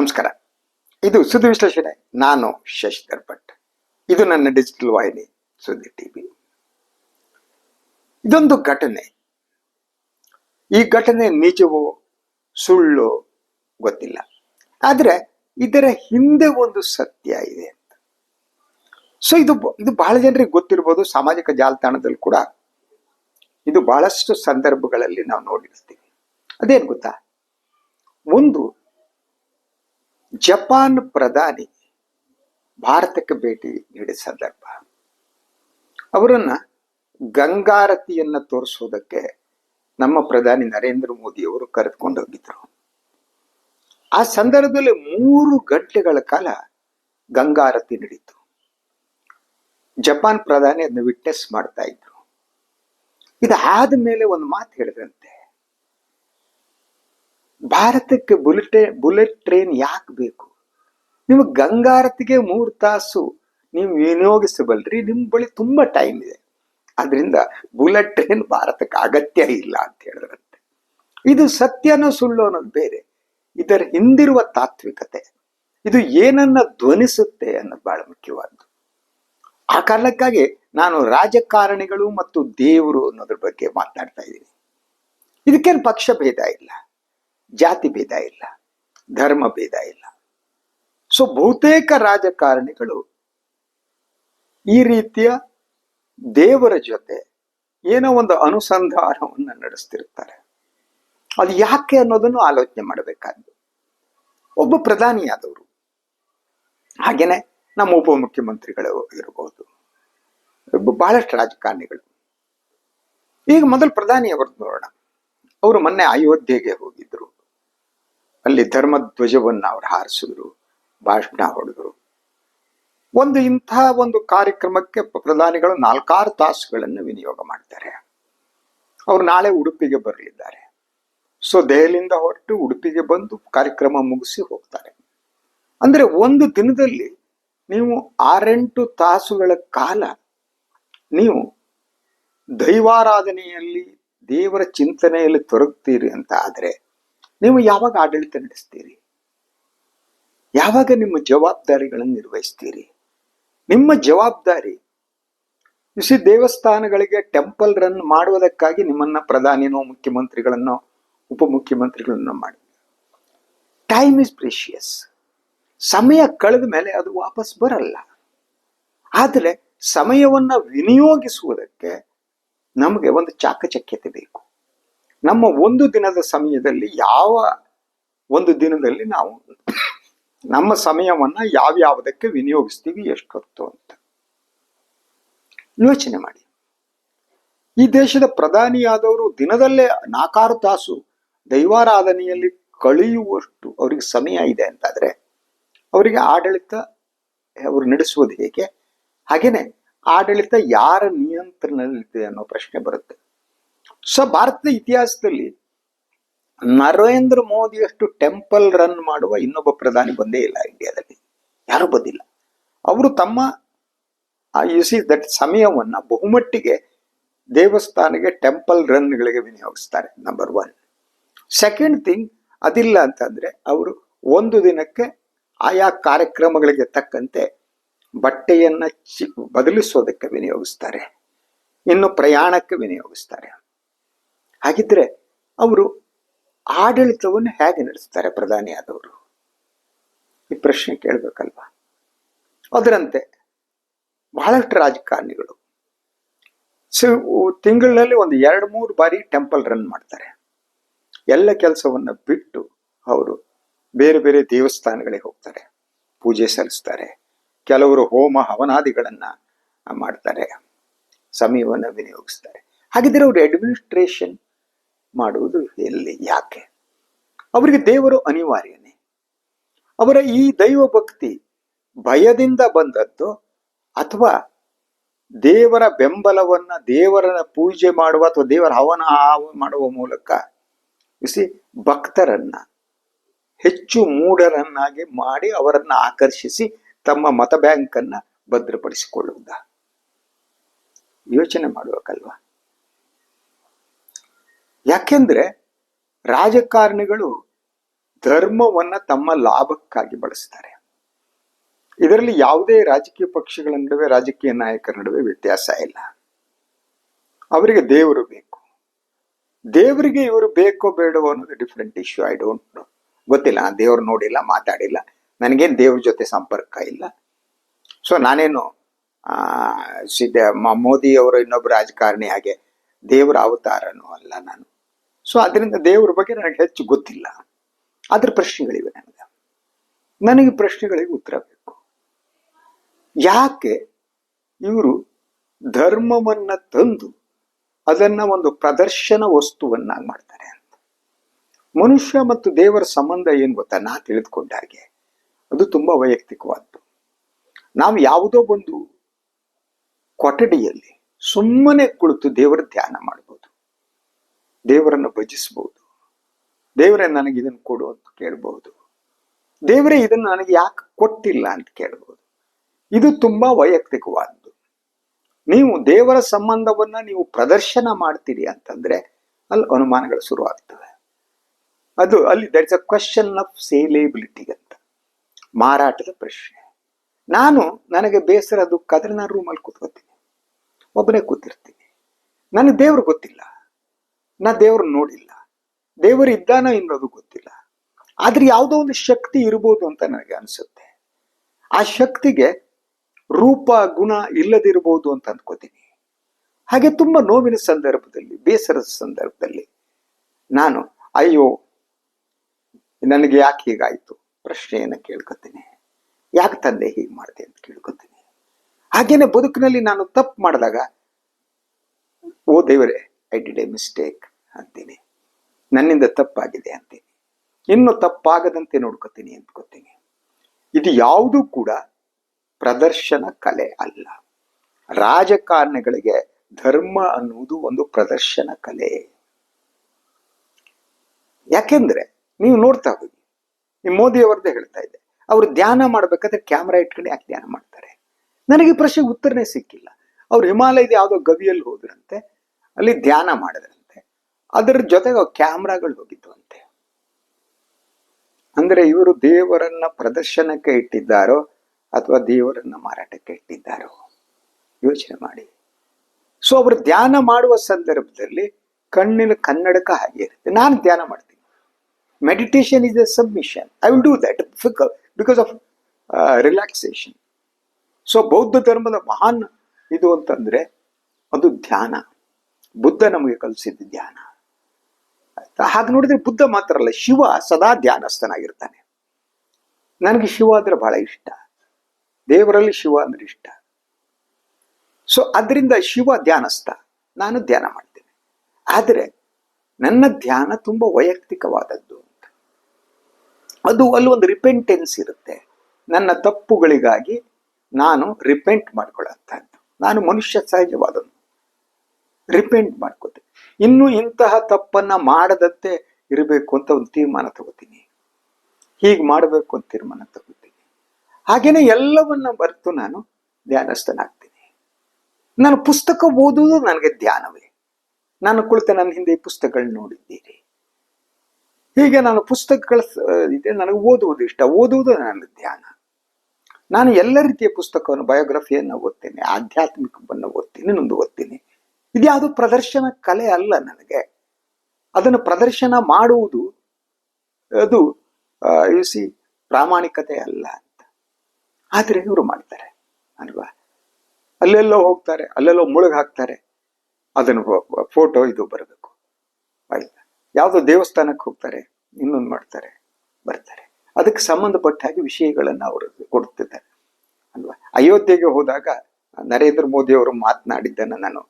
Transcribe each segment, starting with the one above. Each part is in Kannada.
ನಮಸ್ಕಾರ. ಇದು ಸುದ್ದಿ ವಿಶ್ಲೇಷಣೆ. ನಾನು ಶಶಿಧರ್ ಭಟ್. ಇದು ನನ್ನ ಡಿಜಿಟಲ್ ವಾಹಿನಿ, ಸುದ್ದಿ ಟಿವಿ. ಇದೊಂದು ಘಟನೆ. ಈ ಘಟನೆ ನಿಜವೋ ಸುಳ್ಳು ಗೊತ್ತಿಲ್ಲ. ಆದ್ರೆ ಇದರ ಹಿಂದೆ ಒಂದು ಸತ್ಯ ಇದೆ ಅಂತ. ಸೊ ಇದು ಇದು ಬಹಳ ಜನರಿಗೆ ಗೊತ್ತಿರ್ಬೋದು, ಸಾಮಾಜಿಕ ಜಾಲತಾಣದಲ್ಲಿ ಕೂಡ. ಇದು ಬಹಳಷ್ಟು ಸಂದರ್ಭಗಳಲ್ಲಿ ನಾವು ನೋಡಿರ್ತೀವಿ. ಅದೇನು ಗೊತ್ತಾ? ಒಂದು ಜಪಾನ್ ಪ್ರಧಾನಿ ಭಾರತಕ್ಕೆ ಭೇಟಿ ನೀಡಿದ ಸಂದರ್ಭ. ಅವರನ್ನ ಗಂಗಾರತಿಯನ್ನ ತೋರಿಸೋದಕ್ಕೆ ನಮ್ಮ ಪ್ರಧಾನಿ ನರೇಂದ್ರ ಮೋದಿ ಅವರು ಕರೆದುಕೊಂಡು ಹೋಗಿದ್ರು. ಆ ಸಂದರ್ಭದಲ್ಲಿ ಮೂರು ಗಂಟೆಗಳ ಕಾಲ ಗಂಗಾರತಿ ನಡೀತು. ಜಪಾನ್ ಪ್ರಧಾನಿ ಅದನ್ನ ವಿಟ್ನೆಸ್ ಮಾಡ್ತಾ ಇದ್ರು. ಇದಾದ ಮೇಲೆ ಒಂದು ಮಾತು ಹೇಳಿದ್ರಂತೆ. ಭಾರತಕ್ಕೆ ಬುಲೆಟ್ ಬುಲೆಟ್ ಟ್ರೈನ್ ಯಾಕೆ ಬೇಕು? ನಿಮ್ಗೆ ಗಂಗಾರತಿಗೆ ಮೂರು ತಾಸು ನೀವು ವಿನಿಯೋಗಿಸಬಲ್ರಿ ನಿಮ್ಮ ಬಳಿ ತುಂಬ ಟೈಮ್ ಇದೆ. ಅದರಿಂದ ಬುಲೆಟ್ ಟ್ರೈನ್ ಭಾರತಕ್ಕೆ ಅಗತ್ಯ ಇಲ್ಲ ಅಂತ ಹೇಳಿದ್ರಂತೆ. ಇದು ಸತ್ಯನೋ ಸುಳ್ಳು ಅನ್ನೋದು ಬೇರೆ. ಇದರ ಹಿಂದಿರುವ ತಾತ್ವಿಕತೆ. ಇದು ಏನನ್ನ ಧ್ವನಿಸುತ್ತೆ ಅನ್ನೋದು ಬಹಳ ಮುಖ್ಯವಾದ್ದು. ಆ ಕಾರಣಕ್ಕಾಗಿ ನಾನು ರಾಜಕಾರಣಿಗಳು ಮತ್ತು ದೇವರು ಅನ್ನೋದ್ರ ಬಗ್ಗೆ ಮಾತನಾಡ್ತಾ ಇದ್ದೀನಿ. ಇದಕ್ಕೇನು ಪಕ್ಷ ಭೇದ ಇಲ್ಲ. ಜಾತಿ ಭೇದ ಇಲ್ಲ, ಧರ್ಮ ಭೇದ ಇಲ್ಲ. ಸೊ ಬಹುತೇಕ ರಾಜಕಾರಣಿಗಳು ಈ ರೀತಿಯ ದೇವರ ಜೊತೆ ಏನೋ ಒಂದು ಅನುಸಂಧಾನವನ್ನು ನಡೆಸ್ತಿರ್ತಾರೆ. ಅದು ಯಾಕೆ ಅನ್ನೋದನ್ನು ಆಲೋಚನೆ ಮಾಡಬೇಕಾದ್ದು. ಒಬ್ಬ ಪ್ರಧಾನಿಯಾದವರು, ಹಾಗೇನೆ ನಮ್ಮ ಉಪಮುಖ್ಯಮಂತ್ರಿಗಳು ಇರಬಹುದು ಒಬ್ಬ ಬಹಳಷ್ಟು ರಾಜಕಾರಣಿಗಳು. ಈಗ ಮೊದಲು ಪ್ರಧಾನಿ ಪ್ರಧಾನಿಯವ್ರದ್ದು ನೋಡೋಣ. ಅವರು ಮೊನ್ನೆ ಅಯೋಧ್ಯೆಗೆ ಹೋಗಿದ್ರು ಅಲ್ಲಿ ಧರ್ಮಧ್ವಜವನ್ನು ಅವ್ರು ಹಾರಿಸಿದ್ರು, ಭಾಷಣ ಹೊಡೆದ್ರು. ಒಂದು ಇಂತಹ ಒಂದು ಕಾರ್ಯಕ್ರಮಕ್ಕೆ ಪ್ರಧಾನಿಗಳು ನಾಲ್ಕಾರು ತಾಸುಗಳನ್ನು ವಿನಿಯೋಗ ಮಾಡ್ತಾರೆ. ಅವ್ರು ನಾಳೆ ಉಡುಪಿಗೆ ಬರಲಿದ್ದಾರೆ. ಸೊ ದೆಹಲಿಯಿಂದ ಹೊರಟು ಉಡುಪಿಗೆ ಬಂದು ಕಾರ್ಯಕ್ರಮ ಮುಗಿಸಿ ಹೋಗ್ತಾರೆ. ಅಂದ್ರೆ ಒಂದು ದಿನದಲ್ಲಿ ನೀವು ಆರೆಂಟು ತಾಸುಗಳ ಕಾಲ ನೀವು ದೈವಾರಾಧನೆಯಲ್ಲಿ ದೇವರ ಚಿಂತನೆಯಲ್ಲಿ ತೊರಗ್ತೀರಿ ಅಂತ ಆದ್ರೆ ನೀವು ಯಾವಾಗ ಆಡಳಿತ ನಡೆಸ್ತೀರಿ? ಯಾವಾಗ ನಿಮ್ಮ ಜವಾಬ್ದಾರಿಗಳನ್ನು ನಿರ್ವಹಿಸ್ತೀರಿ? ನಿಮ್ಮ ಜವಾಬ್ದಾರಿ? ಕೃಷಿ ದೇವಸ್ಥಾನಗಳಿಗೆ ಟೆಂಪಲ್ ರನ್ ಮಾಡುವುದಕ್ಕಾಗಿ ನಿಮ್ಮನ್ನ ಪ್ರಧಾನಿನೋ ಮುಖ್ಯಮಂತ್ರಿಗಳನ್ನೋ, ಉಪಮುಖ್ಯಮಂತ್ರಿಗಳನ್ನೋ ಮಾಡಿ ಟೈಮ್ ಇಸ್ ಪ್ರೀಶಿಯಸ್ ಸಮಯ ಕಳೆದ ಮೇಲೆ ಅದು ವಾಪಸ್ ಬರಲ್ಲ. ಆದರೆ ಸಮಯವನ್ನ ವಿನಿಯೋಗಿಸುವುದಕ್ಕೆ ನಮಗೆ ಒಂದು ಚಾಕಚಕ್ಯತೆ ಬೇಕು. ನಮ್ಮ ಒಂದು ದಿನದ ಸಮಯದಲ್ಲಿ ಯಾವ ಒಂದು ದಿನದಲ್ಲಿ ನಾವು ನಮ್ಮ ಸಮಯವನ್ನ ಯಾವ್ಯಾವುದಕ್ಕೆ ವಿನಿಯೋಗಿಸ್ತೀವಿ, ಎಷ್ಟೊತ್ತು ಅಂತ. ಯೋಚನೆ ಮಾಡಿ. ಈ ದೇಶದ ಪ್ರಧಾನಿಯಾದವರು ದಿನದಲ್ಲೇ ನಾಕಾರು ತಾಸು ದೈವಾರಾಧನೆಯಲ್ಲಿ ಕಳೆಯುವಷ್ಟು ಅವರಿಗೆ ಸಮಯ ಇದೆ ಅಂತಾದ್ರೆ, ಅವರಿಗೆ ಆಡಳಿತ ಅವರು ನಡೆಸುವುದು ಹೇಗೆ? ಹಾಗೇನೆ ಆಡಳಿತ ಯಾರ ನಿಯಂತ್ರಣದಲ್ಲಿದೆ ಅನ್ನೋ ಪ್ರಶ್ನೆ ಬರುತ್ತೆ. ಸೊ ಭಾರತದ ಇತಿಹಾಸದಲ್ಲಿ ನರೇಂದ್ರ ಮೋದಿಯಷ್ಟು ಟೆಂಪಲ್ ರನ್ ಮಾಡುವ ಇನ್ನೊಬ್ಬ ಪ್ರಧಾನಿ ಬಂದೇ ಇಲ್ಲ ಇಂಡಿಯಾದಲ್ಲಿ. ಯಾರು ಬಂದಿಲ್ಲ. ಅವರು ತಮ್ಮ ಯು ಸಿ ದಟ್ ಸಮಯವನ್ನ ಬಹುಮಟ್ಟಿಗೆ ದೇವಸ್ಥಾನಕ್ಕೆ ಟೆಂಪಲ್ ರನ್ಗಳಿಗೆ ವಿನಿಯೋಗಿಸ್ತಾರೆ ನಂಬರ್ ಒನ್ ಸೆಕೆಂಡ್ ಥಿಂಗ್ ಅದಿಲ್ಲ ಅಂತಂದರೆ ಅವರು ಒಂದು ದಿನಕ್ಕೆ ಆಯಾ ಕಾರ್ಯಕ್ರಮಗಳಿಗೆ ತಕ್ಕಂತೆ ಬಟ್ಟೆಯನ್ನು ಚಿ, ಬದಲಿಸೋದಕ್ಕೆ ವಿನಿಯೋಗಿಸ್ತಾರೆ. ಇನ್ನು ಪ್ರಯಾಣಕ್ಕೆ ವಿನಿಯೋಗಿಸ್ತಾರೆ. ಹಾಗಿದ್ರೆ ಅವರು ಆಡಳಿತವನ್ನು ಹೇಗೆ ನಡೆಸ್ತಾರೆ ಪ್ರಧಾನಿಯಾದವರು ಈ ಪ್ರಶ್ನೆ ಕೇಳಬೇಕಲ್ವಾ? ಅದರಂತೆ ಬಹಳಷ್ಟು ರಾಜಕಾರಣಿಗಳು ಸೊ ತಿಂಗಳಲ್ಲಿ ಒಂದು ಎರಡು ಮೂರು ಬಾರಿ ಟೆಂಪಲ್ ರನ್ ಮಾಡ್ತಾರೆ. ಎಲ್ಲ ಕೆಲಸವನ್ನು ಬಿಟ್ಟು ಅವರು ಬೇರೆ ಬೇರೆ ದೇವಸ್ಥಾನಗಳಿಗೆ ಹೋಗ್ತಾರೆ, ಪೂಜೆ ಸಲ್ಲಿಸ್ತಾರೆ, ಕೆಲವರು ಹೋಮ ಹವನಾದಿಗಳನ್ನು ಮಾಡ್ತಾರೆ, ಸಮಯವನ್ನು ವಿನಿಯೋಗಿಸ್ತಾರೆ. ಹಾಗಿದ್ರೆ ಅವರು ಅಡ್ಮಿನಿಸ್ಟ್ರೇಷನ್ ಮಾಡುವುದು ಎಲ್ಲಿ? ಯಾಕೆ? ಅವರಿಗೆ ದೇವರು ಅನಿವಾರ್ಯನೇ. ಅವರ ಈ ದೈವ ಭಕ್ತಿ ಭಯದಿಂದ ಬಂದದ್ದು ಅಥವಾ ದೇವರ ಬೆಂಬಲವನ್ನ ದೇವರನ್ನ ಪೂಜೆ ಮಾಡುವ ಅಥವಾ ದೇವರ ಹವನ ಹಾವ- ಮಾಡುವ ಮೂಲಕ? ಬಿಸಿ ಭಕ್ತರನ್ನ, ಹೆಚ್ಚು ಮೂಢರನ್ನಾಗಿ ಮಾಡಿ ಅವರನ್ನ ಆಕರ್ಷಿಸಿ ತಮ್ಮ ಮತ ಬ್ಯಾಂಕನ್ನ ಭದ್ರಪಡಿಸಿಕೊಳ್ಳುವುದ? ಯೋಚನೆ ಮಾಡಬೇಕಲ್ವಾ ಯಾಕೆಂದ್ರೆ ರಾಜಕಾರಣಿಗಳು ಧರ್ಮವನ್ನ ತಮ್ಮ ಲಾಭಕ್ಕಾಗಿ ಬಳಸ್ತಾರೆ. ಇದರಲ್ಲಿ ಯಾವುದೇ ರಾಜಕೀಯ ಪಕ್ಷಗಳ ನಡುವೆ, ರಾಜಕೀಯ ನಾಯಕರ ನಡುವೆ ವ್ಯತ್ಯಾಸ ಇಲ್ಲ. ಅವರಿಗೆ ದೇವರು ಬೇಕು. ದೇವರಿಗೆ ಇವರು ಬೇಕೋ ಬೇಡವೋ ಅನ್ನೋದು different issue I don't know ಗೊತ್ತಿಲ್ಲ, ನಾನು ದೇವ್ರು ನೋಡಿಲ್ಲ, ಮಾತಾಡಿಲ್ಲ. ನನಗೇನು ದೇವ್ರ ಜೊತೆ ಸಂಪರ್ಕ ಇಲ್ಲ. ಸೊ ನಾನೇನು ಮೋದಿ ಅವರು ಇನ್ನೊಬ್ಬ ರಾಜಕಾರಣಿ ಹಾಗೆ ದೇವರ ಅವತಾರನೂ ಅಲ್ಲ ನಾನು. ಸೊ ಅದರಿಂದ ದೇವರ ಬಗ್ಗೆ ನನಗೆ ಹೆಚ್ಚು ಗೊತ್ತಿಲ್ಲ. ಅದ್ರ ಪ್ರಶ್ನೆಗಳಿವೆ ನನಗೆ. ನನಗೆ ಪ್ರಶ್ನೆಗಳಿಗೆ ಉತ್ತರ ಬೇಕು. ಯಾಕೆ ಇವರು ಧರ್ಮವನ್ನ ತಂದು ಅದನ್ನ ಒಂದು ಪ್ರದರ್ಶನ ವಸ್ತುವನ್ನಾಗಿ ಮಾಡ್ತಾರೆ ಅಂತ? ಮನುಷ್ಯ ಮತ್ತು ದೇವರ ಸಂಬಂಧ ಏನು ಗೊತ್ತಾ? ನಾ ತಿಳಿದುಕೊಂಡ ಹಾಗೆ. ಅದು ತುಂಬಾ ವೈಯಕ್ತಿಕವಾದ್ದು. ನಾವು ಯಾವುದೋ ಒಂದು ಕೊಠಡಿಯಲ್ಲಿ ಸುಮ್ಮನೆ ಕುಳಿತು ದೇವರ ಧ್ಯಾನ ಮಾಡ್ಬೋದು ದೇವರನ್ನು ಭಜಿಸಬಹುದು. ದೇವರೇ ನನಗೆ ಇದನ್ನು ಕೊಡು ಅಂತ ಕೇಳಬಹುದು. ದೇವರೇ ಇದನ್ನು ನನಗೆ ಯಾಕೆ ಕೊಟ್ಟಿಲ್ಲ ಅಂತ ಕೇಳಬಹುದು. ಇದು ತುಂಬಾ ವೈಯಕ್ತಿಕವಾದದ್ದು ನೀವು ದೇವರ ಸಂಬಂಧವನ್ನ ನೀವು ಪ್ರದರ್ಶನ ಮಾಡ್ತೀರಿ ಅಂತಂದ್ರೆ ಅಲ್ಲಿ ಅನುಮಾನಗಳು ಶುರುವಾಗ್ತವೆ. ಅದು ಅಲ್ಲಿ that is a question of saleability ಅಂತ. ಮಾರಾಟದ ಪ್ರಶ್ನೆ. ನಾನು ನನಗೆ ಬೇಸರ ದುಃಖ ಆದ್ರೆ ನಾನು ರೂಮಲ್ಲಿ ಕೂತ್ಕೋತೀನಿ ಒಬ್ಬನೇ ಕೂತಿರ್ತೀನಿ. ನನಗೆ ದೇವ್ರು ಗೊತ್ತಿಲ್ಲ. ನಾ ದೇವ್ರು ನೋಡಿಲ್ಲ. ದೇವರು ಇದ್ದಾನೋ ಇನ್ನೋದು ಗೊತ್ತಿಲ್ಲ. ಆದ್ರೆ ಯಾವುದೋ ಒಂದು ಶಕ್ತಿ ಇರ್ಬೋದು ಅಂತ ನನಗೆ ಅನ್ಸುತ್ತೆ. ಆ ಶಕ್ತಿಗೆ ರೂಪ, ಗುಣ ಇಲ್ಲದಿರ್ಬೋದು ಅಂತ ಅಂದ್ಕೋತೀನಿ ಹಾಗೆ ತುಂಬಾ ನೋವಿನ ಸಂದರ್ಭದಲ್ಲಿ, ಬೇಸರದ ಸಂದರ್ಭದಲ್ಲಿ ನಾನು, ಅಯ್ಯೋ, ನನಗೆ ಯಾಕೆ ಹೀಗಾಯ್ತು? ಪ್ರಶ್ನೆಯನ್ನು ಕೇಳ್ಕೊತೀನಿ. ಯಾಕೆ ತಂದೆ ಹೀಗೆ ಮಾಡಿದೆ ಅಂತ ಕೇಳ್ಕೊತೀನಿ. ಹಾಗೇನೆ ಬದುಕಿನಲ್ಲಿ ನಾನು ತಪ್ಪು ಮಾಡಿದಾಗ, ಓ ದೇವರೇ ಐ ಡಿಡ್ ಎ ಮಿಸ್ಟೇಕ್ ಅಂತೀನಿ. ನನ್ನಿಂದ ತಪ್ಪಾಗಿದೆ ಅಂತೀನಿ. ಇನ್ನು ತಪ್ಪಾಗದಂತೆ ನೋಡ್ಕೋತೀನಿ ಅಂದ್ಕೋತೀನಿ ಇದು ಯಾವುದೂ ಕೂಡ ಪ್ರದರ್ಶನ ಕಲೆ ಅಲ್ಲ. ರಾಜಕಾರಣಿಗಳಿಗೆ ಧರ್ಮ ಅನ್ನುವುದು ಒಂದು ಪ್ರದರ್ಶನ ಕಲೆ. ಯಾಕೆಂದ್ರೆ ನೀವು ನೋಡ್ತಾ ಹೋಗಿ ಈ ಮೋದಿ ಅವರದ್ದೇ ಹೇಳ್ತಾ ಇದ್ದೆ ಅವರು ಧ್ಯಾನ ಮಾಡ್ಬೇಕಾದ್ರೆ ಕ್ಯಾಮ್ರಾ ಇಟ್ಕೊಂಡು ಯಾಕೆ ಧ್ಯಾನ ಮಾಡ್ತಾರೆ? ನನಗೆ ಪ್ರಶ್ನೆ ಉತ್ತರನೇ ಸಿಕ್ಕಿಲ್ಲ. ಅವ್ರು ಹಿಮಾಲಯದ ಯಾವುದೋ ಗವಿಯಲ್ಲಿ ಹೋದ್ರಂತೆ, ಅಲ್ಲಿ ಧ್ಯಾನ ಮಾಡಿದ್ರಂತೆ. ಅದರ ಜೊತೆಗೆ ಕ್ಯಾಮ್ರಾಗಳು ಅಂತೆ ಅಂದ್ರೆ ಇವರು ದೇವರನ್ನ ಪ್ರದರ್ಶನಕ್ಕೆ ಇಟ್ಟಿದ್ದಾರೋ ಅಥವಾ ದೇವರನ್ನ ಮಾರಾಟಕ್ಕೆ ಇಟ್ಟಿದ್ದಾರೋ? ಯೋಚನೆ ಮಾಡಿ. ಸೊ ಅವರು ಧ್ಯಾನ ಮಾಡುವ ಸಂದರ್ಭದಲ್ಲಿ ಕಣ್ಣಿನ ಕನ್ನಡಕ ಹಾಗೆ ಇರುತ್ತೆ. ನಾನು ಧ್ಯಾನ ಮಾಡ್ತೀನಿ. Meditation is a submission I will do that because of relaxation so ಬೌದ್ಧ ಧರ್ಮದ ಮಹಾನ್ ಇದು ಅಂತಂದ್ರೆ ಅದು ಧ್ಯಾನ. ಬುದ್ಧ ನಮಗೆ ಕಲಿಸಿದ್ದು ಧ್ಯಾನ. ಹಾಗೆ ನೋಡಿದ್ರೆ ಬುದ್ಧ ಮಾತ್ರ ಅಲ್ಲ, ಶಿವ ಸದಾ ಧ್ಯಾನಸ್ಥನಾಗಿರ್ತಾನೆ. ನನಗೆ ಶಿವ ಅಂದ್ರೆ ಬಹಳ ಇಷ್ಟ. ದೇವರಲ್ಲಿ ಶಿವ ಅಂದ್ರೆ ಇಷ್ಟ. ಸೊ ಅದರಿಂದ ಶಿವ ಧ್ಯಾನಸ್ಥ. ನಾನು ಧ್ಯಾನ ಮಾಡ್ತೇನೆ. ಆದರೆ, ನನ್ನ ಧ್ಯಾನ ತುಂಬ ವೈಯಕ್ತಿಕವಾದದ್ದು ಅಂತ. ಅದು ಅಲ್ಲಿ ಒಂದು ರಿಪೆಂಟೆನ್ಸ್ ಇರುತ್ತೆ. ನನ್ನ ತಪ್ಪುಗಳಿಗಾಗಿ ನಾನು ರಿಪೆಂಟ್ ಮಾಡ್ಕೊಳ್ಳೋಂಥದ್ದು ನಾನು ಮನುಷ್ಯ ಸಹಜವಾದನು ರಿಪೆಂಟ್ ಮಾಡ್ಕೋತೀನಿ. ಇನ್ನು ಇಂತಹ ತಪ್ಪನ್ನ ಮಾಡದಂತೆ ಇರಬೇಕು ಅಂತ ಒಂದು ತೀರ್ಮಾನ ತಗೋತೀನಿ. ಹೀಗೆ ಮಾಡಬೇಕು ಅಂತ ತೀರ್ಮಾನ ತಗೋತೀನಿ. ಹಾಗೇನೆ ಎಲ್ಲವನ್ನ ಬರೆತು ನಾನು ಧ್ಯಾನಸ್ಥನಾಗ್ತೀನಿ. ನಾನು ಪುಸ್ತಕ ಓದುವುದು ನನಗೆ ಧ್ಯಾನವೇ. ನಾನು ಕುಳಿತ ನನ್ನ ಹಿಂದೆ ಈ ಪುಸ್ತಕಗಳನ್ನ ನೋಡಿದ್ದೀರಿ. ಹೀಗೆ ನಾನು ಪುಸ್ತಕಗಳ ಇದೆ, ನನಗೆ ಓದುವುದು ಇಷ್ಟ. ಓದುವುದು ನನ್ನ ಧ್ಯಾನ. ನಾನು ಎಲ್ಲ ರೀತಿಯ ಪುಸ್ತಕವನ್ನು ಬಯೋಗ್ರಫಿಯನ್ನು ಓದ್ತೇನೆ ಆಧ್ಯಾತ್ಮಿಕವನ್ನು ಓದ್ತೀನಿ ನಂದು ಓದ್ತೀನಿ. ಇದ್ಯಾವುದು ಪ್ರದರ್ಶನ ಕಲೆ ಅಲ್ಲ ನನಗೆ. ಅದನ್ನು ಪ್ರದರ್ಶನ ಮಾಡುವುದು ಅದು ಸಿ ಪ್ರಾಮಾಣಿಕತೆ ಅಲ್ಲ ಅಂತ. ಆದರೆ ಇವರು ಮಾಡ್ತಾರೆ, ಅಲ್ವಾ? ಅಲ್ಲೆಲ್ಲೋ ಹೋಗ್ತಾರೆ, ಅಲ್ಲೆಲ್ಲೋ ಮುಳುಗ್ ಹಾಕ್ತಾರೆ. ಅದನ್ನು ಫೋಟೋ ಇದು ಬರಬೇಕು. ಆಯ್ತಾ ಯಾವುದೋ ದೇವಸ್ಥಾನಕ್ಕೆ ಹೋಗ್ತಾರೆ, ಇನ್ನೊಂದು ಮಾಡ್ತಾರೆ, ಬರ್ತಾರೆ. ಅದಕ್ಕೆ ಸಂಬಂಧಪಟ್ಟ ಹಾಗೆ ವಿಷಯಗಳನ್ನು ಅವರು ಕೊಡ್ತಿದ್ದಾರೆ, ಅಲ್ವಾ? ಅಯೋಧ್ಯೆಗೆ ಹೋದಾಗ ನರೇಂದ್ರ ಮೋದಿ ಅವರು ಮಾತನಾಡಿದ್ದನ್ನು ನಾನು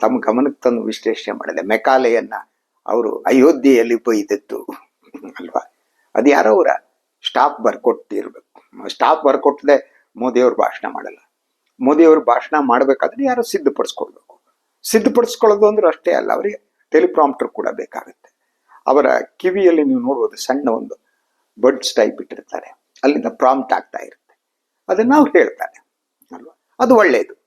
ತಮ್ಮ ಗಮನಕ್ಕೆ ತಂದು ವಿಶ್ಲೇಷಣೆ ಮಾಡಿದೆ. ಮೆಕಾಲೆಯನ್ನ ಅವರು ಅಯೋಧ್ಯೆಯಲ್ಲಿ ಬೈದದ್ದು. ಅಲ್ವಾ? ಅದು ಯಾರೋ ಅವರ ಸ್ಟಾಪ್ ಬರ್ಕೊಟ್ಟಿರ್ಬೇಕು. ಸ್ಟಾಪ್ ಬರ್ಕೊಟ್ಟದೆ ಮೋದಿ ಅವರು ಭಾಷಣ ಮಾಡಲ್ಲ. ಮೋದಿಯವರು ಭಾಷಣ ಮಾಡಬೇಕಾದ್ರೆ ಯಾರೋ ಸಿದ್ಧಪಡಿಸ್ಕೊಳ್ಬೇಕು ಸಿದ್ಧಪಡಿಸ್ಕೊಳ್ಳೋದು ಅಂದ್ರೆ ಅಷ್ಟೇ ಅಲ್ಲ, ಅವರಿಗೆ ಟೆಲಿಪ್ರಾಂಪ್ಟರ್ ಕೂಡ ಬೇಕಾಗುತ್ತೆ. ಅವರ ಕಿವಿಯಲ್ಲಿ ನೀವು ನೋಡ್ಬೋದು ಸಣ್ಣ ಒಂದು ಬಡ್ಸ್ ಟೈಪ್ ಇಟ್ಟಿರ್ತಾರೆ. ಅಲ್ಲಿಂದ ಪ್ರಾಂಪ್ಟ್ ಆಗ್ತಾ ಇರುತ್ತೆ. ಅದನ್ನ ಅವ್ರು ಹೇಳ್ತಾರೆ. ಅಲ್ವಾ? ಅದು ಒಳ್ಳೆಯದು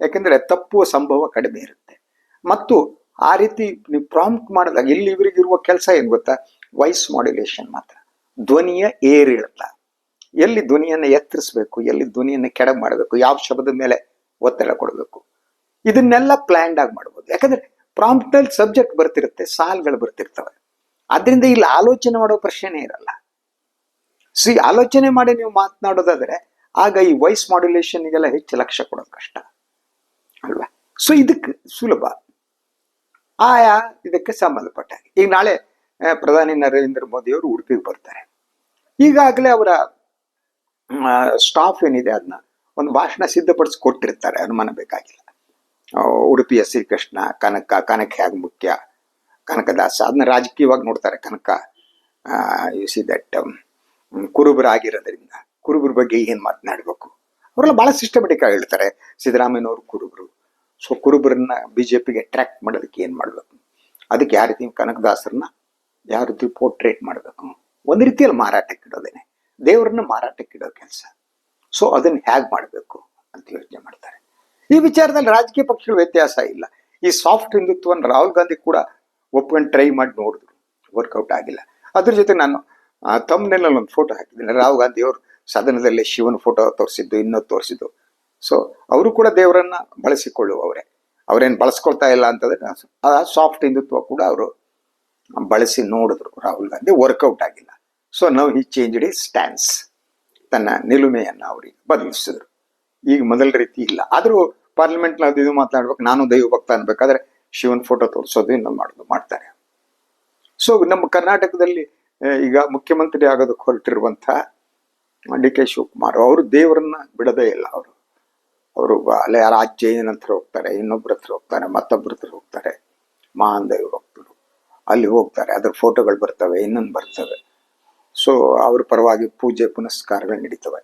ಯಾಕೆಂದ್ರೆ ತಪ್ಪುವ ಸಂಭವ ಕಡಿಮೆ ಇರುತ್ತೆ. ಮತ್ತು ಆ ರೀತಿ ನೀವು ಪ್ರಾಂಪ್ಟ್ ಮಾಡಿದಾಗ ಇಲ್ಲಿ ಇವರಿಗಿರುವ ಕೆಲಸ ಏನ್ ಗೊತ್ತಾ? ವಾಯ್ಸ್ ಮಾಡ್ಯುಲೇಷನ್ ಮಾತ್ರ. ಧ್ವನಿಯ ಏರಿಳಿತ ಎಲ್ಲಿ ಧ್ವನಿಯನ್ನು ಎತ್ತರಿಸಬೇಕು? ಎಲ್ಲಿ ಧ್ವನಿಯನ್ನು ಕೆಡ ಮಾಡಬೇಕು? ಯಾವ ಶಬ್ದದ ಮೇಲೆ ಒತ್ತಡ ಕೊಡಬೇಕು? ಇದನ್ನೆಲ್ಲ ಪ್ಲಾನ್ಡ್ ಆಗಿ ಮಾಡ್ಬೋದು. ಯಾಕಂದ್ರೆ ಪ್ರಾಂಪ್ಟ್ನಲ್ಲಿ ಸಬ್ಜೆಕ್ಟ್ ಬರ್ತಿರುತ್ತೆ, ಸಾಲ್ಗಳು ಬರ್ತಿರ್ತವೆ. ಆದ್ರಿಂದ ಇಲ್ಲಿ ಆಲೋಚನೆ ಮಾಡೋ ಪ್ರಶ್ನೆನೇ ಇರಲ್ಲ. ಸಿ ಆಲೋಚನೆ ಮಾಡಿ ನೀವು ಮಾತನಾಡೋದಾದ್ರೆ ಆಗ ಈ ವಾಯ್ಸ್ ಮಾಡ್ಯುಲೇಷನ್ಗೆಲ್ಲ ಹೆಚ್ಚು ಲಕ್ಷ್ಯ ಕೊಡೋದು ಕಷ್ಟ. ಸೊ ಇದಕ್ಕೆ ಸುಲಭ. ಆಯಾ, ಇದಕ್ಕೆ ಸಂಬಂಧಪಟ್ಟ ಈಗ ನಾಳೆ ಪ್ರಧಾನಿ ನರೇಂದ್ರ ಮೋದಿಯವರು ಉಡುಪಿಗೆ ಬರ್ತಾರೆ. ಈಗಾಗಲೇ ಅವರ ಸ್ಟಾಫ್ ಏನಿದೆ ಅದನ್ನ ಒಂದು ಭಾಷಣ ಸಿದ್ಧಪಡಿಸಿ ಕೊಟ್ಟಿರ್ತಾರೆ ಅನುಮಾನ ಬೇಕಾಗಿಲ್ಲ. ಉಡುಪಿಯ ಶ್ರೀಕೃಷ್ಣ ಕನಕ ಕನಕ ಹೇಗೆ ಮುಖ್ಯ, ಕನಕದಾಸ ಅದನ್ನ ರಾಜಕೀಯವಾಗಿ ನೋಡ್ತಾರೆ ಕನಕ. ಯು ಸಿ ದಟ್ ಕುರುಬರಾಗಿರೋದ್ರಿಂದ, ಕುರುಬರ ಬಗ್ಗೆ ಏನು ಮಾತನಾಡಬೇಕು? ಅವರೆಲ್ಲ ಭಾಳ ಸಿಸ್ಟಮೆಟಿಕ್ ಆಗಿ ಹೇಳ್ತಾರೆ. ಸಿದ್ದರಾಮಯ್ಯನವರು ಕುರುಬರು. ಸೊ ಕುರುಬರನ್ನ ಬಿ ಜೆ ಪಿಗೆ ಅಟ್ರಾಕ್ಟ್ ಮಾಡೋದಕ್ಕೆ ಏನು ಮಾಡಬೇಕು? ಅದಕ್ಕೆ ಯಾವ ರೀತಿ ಕನಕದಾಸರನ್ನ ಯಾವ ರೀತಿ ಪೋರ್ಟ್ರೇಟ್ ಮಾಡಬೇಕು? ಒಂದು ರೀತಿಯಲ್ಲಿ ಮಾರಾಟಕ್ಕೆ ಇಡೋದೇನೆ. ದೇವರನ್ನ ಮಾರಾಟಕ್ಕೆ ಇಡೋ ಕೆಲಸ. ಸೊ ಅದನ್ನ ಹೇಗೆ ಮಾಡಬೇಕು ಅಂತ ಯೋಚನೆ ಮಾಡ್ತಾರೆ. ಈ ವಿಚಾರದಲ್ಲಿ ರಾಜಕೀಯ ಪಕ್ಷಗಳ ವ್ಯತ್ಯಾಸ ಇಲ್ಲ. ಈ ಸಾಫ್ಟ್ ಹಿಂದುತ್ವವನ್ನು ರಾಹುಲ್ ಗಾಂಧಿ ಕೂಡ ಒಪ್ಕೊಂಡು ಟ್ರೈ ಮಾಡಿ ನೋಡಿದ್ರು. ವರ್ಕೌಟ್ ಆಗಿಲ್ಲ. ಅದ್ರ ಜೊತೆ ನಾನು ತಮ್ಮನೆಲ್ಲ ಒಂದು ಫೋಟೋ ಹಾಕಿದ್ದೀನಿ. ರಾಹುಲ್ ಗಾಂಧಿ ಅವರು ಸದನದಲ್ಲಿ ಶಿವನ ಫೋಟೋ ತೋರಿಸಿದ್ದು ಇನ್ನೂ ತೋರಿಸಿದ್ದು. ಸೊ ಅವರು ಕೂಡ ದೇವರನ್ನ ಬಳಸಿಕೊಳ್ಳುವವರೇ. ಅವರೇನು ಬಳಸ್ಕೊಳ್ತಾ ಇಲ್ಲ ಅಂತಂದ್ರೆ ಆ ಸಾಫ್ಟ್ ಹಿಂದುತ್ವ ಕೂಡ ಅವರು ಬಳಸಿ ನೋಡಿದ್ರು ರಾಹುಲ್ ಗಾಂಧಿ ವರ್ಕೌಟ್ ಆಗಿಲ್ಲ. So now he changed stance ತನ್ನ ನಿಲುಮೆಯನ್ನು ಅವರಿಗೆ ಬದಲಿಸಿದ್ರು. ಈಗ ಮೊದಲ ರೀತಿ ಇಲ್ಲ. ಆದರೂ ಪಾರ್ಲಿಮೆಂಟ್ ಅದು ಇದು ಮಾತಾಡ್ಬೇಕು ನಾನು ದೈವ ಭಕ್ತ ಅನ್ಬೇಕಾದ್ರೆ ಶಿವನ್ ಫೋಟೋ ತೋರಿಸೋದು ಇನ್ನೂ ಮಾಡೋದು ಮಾಡ್ತಾರೆ. ಸೊ ನಮ್ಮ ಕರ್ನಾಟಕದಲ್ಲಿ ಈಗ ಮುಖ್ಯಮಂತ್ರಿ ಆಗೋದಕ್ಕೆ ಹೊರಟಿರುವಂತಹ ಡಿ ಕೆ ಶಿವಕುಮಾರ್ ಅವರು ದೇವರನ್ನ ಬಿಡದೇ ಇಲ್ಲ ಅವರು. ಅವರು ಅಲ್ಲೇ ರಾಜ್ಯ ಹತ್ರ ಹೋಗ್ತಾರೆ ಇನ್ನೊಬ್ಬರ ಹತ್ರ ಹೋಗ್ತಾರೆ ಮತ್ತೊಬ್ಬರ ಹತ್ರ ಹೋಗ್ತಾರೆ. ಮಹಾನ್ ಹೋಗ್ತಾರೆ ಅಲ್ಲಿ ಹೋಗ್ತಾರೆ, ಅದ್ರ ಫೋಟೋಗಳು ಬರ್ತವೆ, ಇನ್ನೊಂದು ಬರ್ತವೆ. ಸೊ ಅವ್ರ ಪರವಾಗಿ ಪೂಜೆ, ಪುನಸ್ಕಾರಗಳು ನಡೀತವೆ.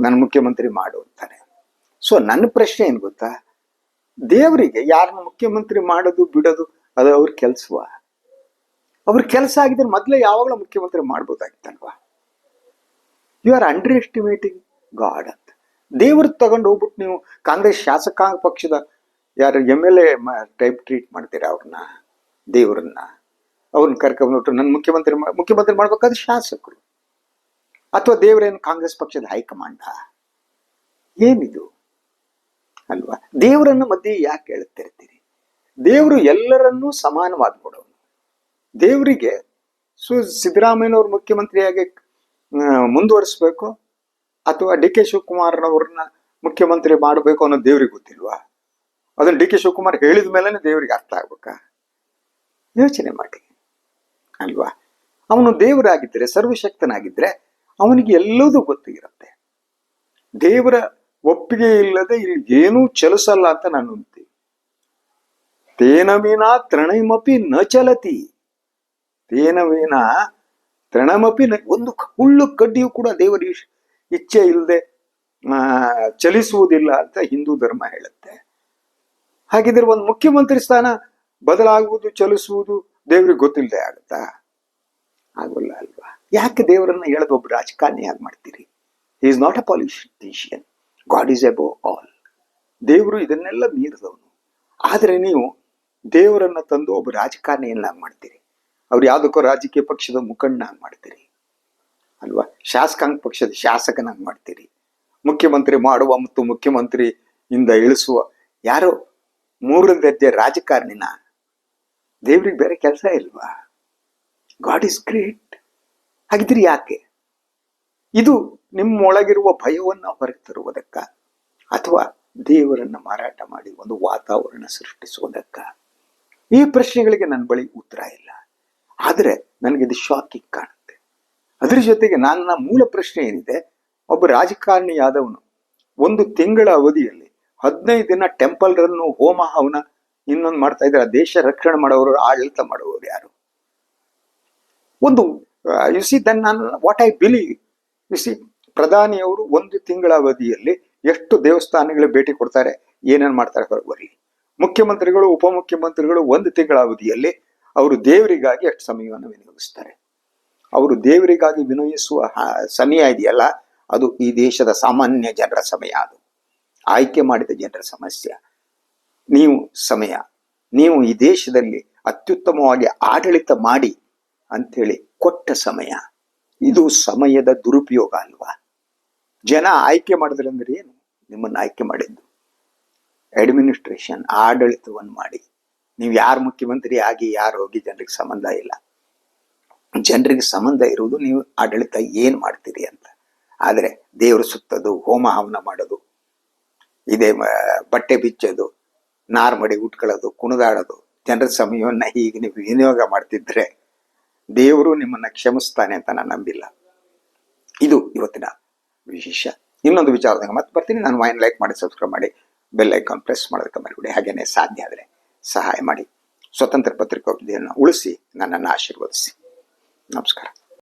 ನನ್ನ ಮುಖ್ಯಮಂತ್ರಿ ಮಾಡು ಅಂತಾನೆ. ಸೊ ನನ್ನ ಪ್ರಶ್ನೆ ಏನು ಗೊತ್ತಾ? ದೇವರಿಗೆ ಯಾರನ್ನ ಮುಖ್ಯಮಂತ್ರಿ ಮಾಡೋದು, ಬಿಡೋದು, ಅದು ಅವ್ರ ಕೆಲ್ಸವಾ? ಅವ್ರ ಕೆಲಸ ಆಗಿದ್ರೆ ಮೊದಲೇ ಯಾವಾಗಲೂ ಮುಖ್ಯಮಂತ್ರಿ ಮಾಡ್ಬೋದಾಗಿತ್ತಲ್ವಾ? You are underestimating god ದೇವ್ರ ತಗೊಂಡು ಹೋಗ್ಬಿಟ್ಟು ನೀವು ಕಾಂಗ್ರೆಸ್ ಶಾಸಕಾಂಗ ಪಕ್ಷದ ಯಾರು M L A type treat ಮಾಡ್ತೀರಾ ಅವ್ರನ್ನ, ದೇವ್ರನ್ನ? ಅವ್ರನ್ನ ಕರ್ಕೊಂಡ್ಬಿಟ್ಟು ನನ್ನ ಮುಖ್ಯಮಂತ್ರಿ ಮುಖ್ಯಮಂತ್ರಿ ಮಾಡ್ಬೇಕಾದ್ರೆ ಶಾಸಕರು. ಅಥವಾ ದೇವರೇನು ಕಾಂಗ್ರೆಸ್ ಪಕ್ಷದ ಹೈಕಮಾಂಡ? ಏನಿದು? ಅಲ್ವಾ? ದೇವರನ್ನ ಮಧ್ಯೆ ಯಾಕೆ ಹೇಳ್ತಿರ್ತೀರಿ ದೇವರು ಎಲ್ಲರನ್ನೂ ಸಮಾನವಾದ ಕೊಡೋನು ದೇವರಿಗೆ ಸು, ಸಿದ್ದರಾಮಯ್ಯನವ್ರ ಮುಖ್ಯಮಂತ್ರಿಯಾಗಿ ಮುಂದುವರಿಸ್ಬೇಕು. ಅಥವಾ ಡಿ ಕೆ ಶಿವಕುಮಾರ್ನವ್ರನ್ನ ಮುಖ್ಯಮಂತ್ರಿ ಮಾಡಬೇಕು ಅನ್ನೋ ದೇವ್ರಿಗೆ ಗೊತ್ತಿಲ್ವಾ? ಅದನ್ನ ಡಿ ಕೆ ಶಿವಕುಮಾರ್ ಹೇಳಿದ ಮೇಲೆ ದೇವರಿಗೆ ಅರ್ಥ ಆಗ್ಬೇಕಾ? ಯೋಚನೆ ಮಾಡಿ. ಅಲ್ವಾ? ಅವನು ದೇವರಾಗಿದ್ದರೆ, ಸರ್ವಶಕ್ತನಾಗಿದ್ದರೆ ಅವನಿಗೆ ಎಲ್ಲದೂ ಗೊತ್ತಿರುತ್ತೆ ದೇವರ ಒಪ್ಪಿಗೆ ಇಲ್ಲದೆ ಇಲ್ಲಿ ಏನೂ ಚಲಿಸಲ್ಲ ಅಂತ ನಾನು ಅಂತೀನಿ. ತೇನವೀನ ತೃಣಮಪಿ ನ ಚಲತಿ. ತೇನವೀನ ತೃಣಮಪಿ ನ ಒಂದು ಹುಳ್ಳು ಕಡ್ಡಿಯೂ ಕೂಡ ದೇವರ ಇಚ್ಛೆ ಇಲ್ಲದೆ ಚಲಿಸುವುದಿಲ್ಲ ಅಂತ ಹಿಂದೂ ಧರ್ಮ ಹೇಳುತ್ತೆ. ಹಾಗಿದ್ರೆ ಒಂದು ಮುಖ್ಯಮಂತ್ರಿ ಸ್ಥಾನ ಬದಲಾಗುವುದು, ಚಲಿಸುವುದು ದೇವ್ರಿಗೆ ಗೊತ್ತಿಲ್ಲದೆ ಆಗುತ್ತಾ? ಆಗೋಲ್ಲ ಅಲ್ವಾ? ಯಾಕೆ ದೇವರನ್ನ ಹೇಳೋದು ಒಬ್ಬ ರಾಜಕಾರಣಿಯಾಗಿ ಮಾಡ್ತೀರಿ? Is not a politician god is above all ದೇವರು ಇದನ್ನೆಲ್ಲ ಮೀರಿದವನು. ಆದರೆ ನೀವು ದೇವರನ್ನ ತಂದು ಒಬ್ಬ ರಾಜಕಾರಣಿಯನ್ನಾಗಿ ಮಾಡ್ತೀರಿ. ಅವ್ರು ಯಾವುದಕ್ಕೋ ರಾಜಕೀಯ ಪಕ್ಷದ ಮುಖಂಡನಾಗಿ ಮಾಡ್ತೀರಿ. ಅಲ್ವಾ? ಶಾಸಕಾಂಗ ಪಕ್ಷದ ಶಾಸಕನಾಗಿ ಮಾಡ್ತೀರಿ. ಮುಖ್ಯಮಂತ್ರಿ ಮಾಡುವ ಮತ್ತು ಮುಖ್ಯಮಂತ್ರಿ ಇಂದ ಇಳಿಸುವ ಯಾರೋ ಮೂರು ದರ್ಜೆ ರಾಜಕಾರಣಿನ ದೇವ್ರಿಗೆ ಬೇರೆ ಕೆಲಸ ಇಲ್ವಾ? ಗಾಡ್ ಇಸ್ ಗ್ರೇಟ್ ಹಾಗಿದ್ರೆ ಯಾಕೆ? ಇದು ನಿಮ್ಮೊಳಗಿರುವ ಭಯವನ್ನು ಹೊರಗೆ ತರುವುದಕ್ಕ ಅಥವಾ ದೇವರನ್ನ ಮಾರಾಟ ಮಾಡಿ ಒಂದು ವಾತಾವರಣ ಸೃಷ್ಟಿಸುವುದಕ್ಕ? ಈ ಪ್ರಶ್ನೆಗಳಿಗೆ ನನ್ನ ಬಳಿ ಉತ್ತರ ಇಲ್ಲ. ಆದರೆ ನನಗಿದು ಶಾಕಿಂಗ್ ಕಾಣುತ್ತೆ. ಅದ್ರ ಜೊತೆಗೆ ನನ್ನ ಮೂಲ ಪ್ರಶ್ನೆ ಏನಿದೆ, ಒಬ್ಬ ರಾಜಕಾರಣಿಯಾದವನು ಒಂದು ತಿಂಗಳ ಅವಧಿಯಲ್ಲಿ ಹದಿನೈದು ದಿನ ಟೆಂಪಲ್ ರನ್ನು ಹೋಮ ಹವನ ಇನ್ನೊಂದು ಮಾಡ್ತಾ ಇದ್ದಾರೆ ದೇಶ ರಕ್ಷಣೆ ಮಾಡೋರು, ಆಡಳಿತ ಮಾಡುವವರು ಯಾರು? ಒಂದು ಯು ಸಿ ದನ್ ನಾನು what I believe you see ಪ್ರಧಾನಿಯವರು ಒಂದು ತಿಂಗಳ ಅವಧಿಯಲ್ಲಿ ಎಷ್ಟು ದೇವಸ್ಥಾನಗಳಿಗೆ ಭೇಟಿ ಕೊಡ್ತಾರೆ, ಏನೇನು ಮಾಡ್ತಾರೆ ಬರಲಿ ಮುಖ್ಯಮಂತ್ರಿಗಳು, ಉಪಮುಖ್ಯಮಂತ್ರಿಗಳು ಒಂದು ತಿಂಗಳ ಅವಧಿಯಲ್ಲಿ ಅವರು ದೇವರಿಗಾಗಿ ಎಷ್ಟು ಸಮಯವನ್ನು ವಿನಿಯೋಗಿಸ್ತಾರೆ. ಅವರು ದೇವರಿಗಾಗಿ ವಿನಯಿಸುವ ಸಮಯ ಇದೆಯಲ್ಲ, ಅದು ಈ ದೇಶದ ಸಾಮಾನ್ಯ ಜನರ ಸಮಯ ಅದು. ಆಯ್ಕೆ ಮಾಡಿದ ಜನರ ಸಮಸ್ಯೆ. ನೀವು ಸಮಯ. ನೀವು ಈ ದೇಶದಲ್ಲಿ ಅತ್ಯುತ್ತಮವಾಗಿ ಆಡಳಿತ ಮಾಡಿ ಅಂಥೇಳಿ ಕೊಟ್ಟ ಸಮಯ. ಇದು ಸಮಯದ ದುರುಪಯೋಗ ಅಲ್ವಾ? ಜನ ಆಯ್ಕೆ ಮಾಡಿದ್ರಂದ್ರೆ ಏನು? ನಿಮ್ಮನ್ನು ಆಯ್ಕೆ ಮಾಡಿದ್ದು. ಅಡ್ಮಿನಿಸ್ಟ್ರೇಷನ್ ಆಡಳಿತವನ್ನು ಮಾಡಿ. ನೀವು ಯಾರು ಮುಖ್ಯಮಂತ್ರಿ ಆಗಿ ಯಾರು ಹೋಗಿ ಜನರಿಗೆ ಸಂಬಂಧ ಇಲ್ಲ. ಜನರಿಗೆ ಸಂಬಂಧ ಇರುವುದು ನೀವು ಆಡಳಿತ ಏನು ಮಾಡ್ತೀರಿ ಅಂತ. ಆದರೆ ದೇವರು ಸುತ್ತದು, ಹೋಮ ಹವನ ಮಾಡೋದು, ಇದೇ ಬಟ್ಟೆ ಬಿಚ್ಚೋದು ನಾರ್ಮಡಿ ಉಟ್ಕೊಳ್ಳೋದು, ಕುಣಿದಾಡೋದು, ಜನರ ಸಮಯವನ್ನ ಹೀಗೆ ನೀವು ವಿನಿಯೋಗ ಮಾಡ್ತಿದ್ರೆ ದೇವರು ನಿಮ್ಮನ್ನ ಕ್ಷಮಿಸ್ತಾನೆ ಅಂತ ನಾನು ನಂಬಿಲ್ಲ. ಇದು ಇವತ್ತಿನ ವಿಶೇಷ. ಇನ್ನೊಂದು ವಿಚಾರದಾಗ ಮತ್ತೆ ಬರ್ತೀನಿ. ನಾನು ವೈನ್ ಲೈಕ್ ಮಾಡಿ ಸಬ್ಸ್ಕ್ರೈಬ್ ಮಾಡಿ ಬೆಲ್ ಐಕಾನ್ ಪ್ರೆಸ್ ಮಾಡೋದಕ್ಕೆ ಮರಿಬಿಡಿ. ಹಾಗೇನೆ ಸಾಧ್ಯ ಆದರೆ ಸಹಾಯ ಮಾಡಿ. ಸ್ವತಂತ್ರ ಪತ್ರಿಕೋದ್ಯನ್ನು ಉಳಿಸಿ, ನನ್ನನ್ನು ಆಶೀರ್ವದಿಸಿ. ನಮಸ್ಕಾರ